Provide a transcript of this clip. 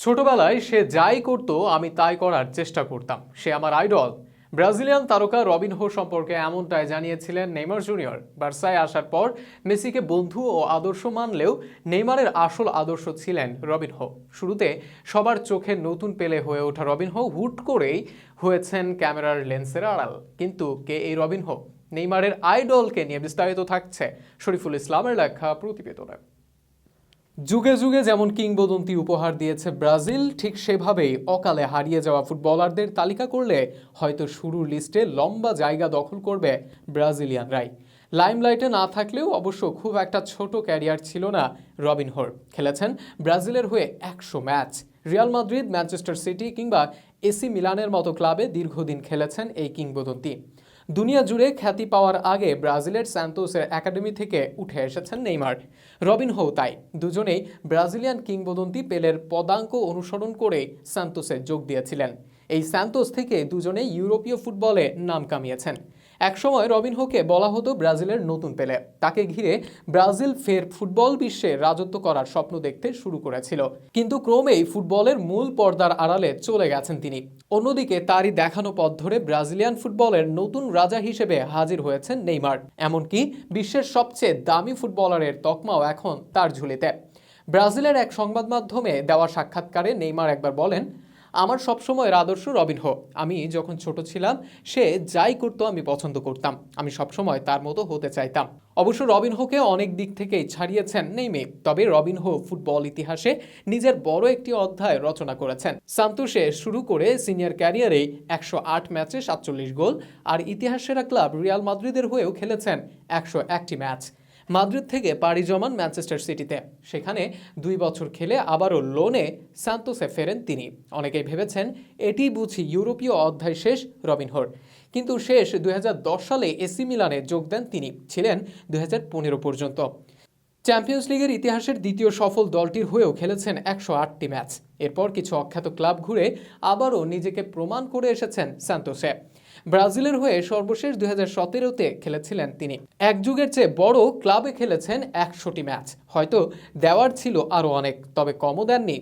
ছোটবেলায় সে যাই করতো, আমি তাই করার চেষ্টা করতাম। সে আমার আইডল। ব্রাজিলিয়ান তারকা রবিন হো সম্পর্কে এমনটাই জানিয়েছিলেন নেইমার জুনিয়র। বার্সায় আসার পর মেসিকে বন্ধু ও আদর্শ মানলেও নেইমারের আসল আদর্শ ছিলেন রবিন হো। শুরুতে সবার চোখে নতুন পেলে হয়ে ওঠা রবিন হো হুট করেই হয়েছেন ক্যামেরার লেন্সের আড়াল। কিন্তু কে এই রবিন হো? নেইমারের আইডলকে নিয়ে বিস্তারিত থাকছে শরীফুল ইসলামের লেখা প্রতিবেদনে। যুগে যুগে যেমন কিংবদন্তি উপহার দিয়েছে ব্রাজিল, ঠিক সেভাবেই অকালে হারিয়ে যাওয়া ফুটবলারদের তালিকা করলে হয়তো শুরুর লিস্টে লম্বা জায়গা দখল করবে ব্রাজিলিয়ানরাই। লাইমলাইটে না থাকলেও অবশ্য খুব একটা ছোট ক্যারিয়ার ছিল না রবিন হোর খেলেছেন ব্রাজিলের হয়ে একশো match. Real Madrid, Manchester City কিংবা এসি মিলানের মতো ক্লাবে দীর্ঘদিন খেলেছেন এই কিংবদন্তি। দুনিয়া জুড়ে খ্যাতি পাওয়ার আগে ব্রাজিলের স্যান্তোসের একাডেমি থেকে উঠে এসেছেন নেইমার। রবিন হো তাই, দুজনেই ব্রাজিলিয়ান কিংবদন্তি পেলের পদাঙ্ক অনুসরণ করে স্যান্তোসে যোগ দিয়েছিলেন। এই স্যান্তোস থেকে দুজনেই ইউরোপীয় ফুটবলে নাম কামিয়েছেন। একসময় রবিন হোকে বলা হতো ব্রাজিলের নতুন পেলে। তাকে ঘিরে ব্রাজিল ফের ফুটবল বিশ্বে রাজত্ব করার স্বপ্ন দেখতে শুরু করেছিল। কিন্তু ক্রমেই ফুটবলের মূল পর্দার আড়ালে চলে গেছেন তিনি। অন্যদিকে তারই দেখানো পথ ধরে ব্রাজিলিয়ান ফুটবলের নতুন রাজা হিসেবে হাজির হয়েছেন নেইমার। এমনকি বিশ্বের সবচেয়ে দামি ফুটবলারের তকমাও এখন তার ঝুলিতে। ব্রাজিলের এক সংবাদ মাধ্যমে দেওয়া সাক্ষাৎকারে নেইমার একবার বলেন আমার সবসময়ের আদর্শ রবিন হো। আমি যখন ছোট ছিলাম, সে যাই করতো আমি পছন্দ করতাম। আমি সবসময় তার মতো হতে চাইতাম। অবশ্য রবিন হোকে অনেক দিক থেকেই ছাড়িয়েছেন নেইমে। তবে রবিন হো ফুটবল ইতিহাসে নিজের বড় একটি অধ্যায় রচনা করেছেন। সান্তোসে শুরু করে সিনিয়র ক্যারিয়ারে একশো আট ম্যাচে সাতচল্লিশ গোল, আর ইতিহাসেরা ক্লাব রিয়াল মাদ্রিদের হয়েও খেলেছেন একশো একটি ম্যাচ। মাদ্রিদ থেকে পাড়ি জমান ম্যানচেস্টার সিটিতে। সেখানে দুই বছর খেলে আবারও লোনে সান্তোসে ফেরেন তিনি। অনেকেই ভেবেছেন এটি বুঝি ইউরোপীয় অধ্যায় শেষ রবিনহোর কিন্তু শেষ দু হাজার দশ সালে এসি মিলানে যোগ দেন তিনি। ছিলেন দু হাজার পনেরো পর্যন্ত। চ্যাম্পিয়ন্স লিগের ইতিহাসের দ্বিতীয় সফল দলটির হয়েও খেলেছেন একশো আটটি ম্যাচ। এরপর কিছু অখ্যাত ক্লাব ঘুরে আবারও নিজেকে প্রমাণ করে এসেছেন স্যান্তোসে ব্রাজিলের হয়ে সর্বশেষ দুই হাজার সতেরোতে খেলেছিলেন তিনি। এক যুগের চেয়ে বড় ক্লাবে খেলেছেন একশোটি ম্যাচ। হয়তো দেওয়ার ছিল আরও অনেক, তবে কমও দেননি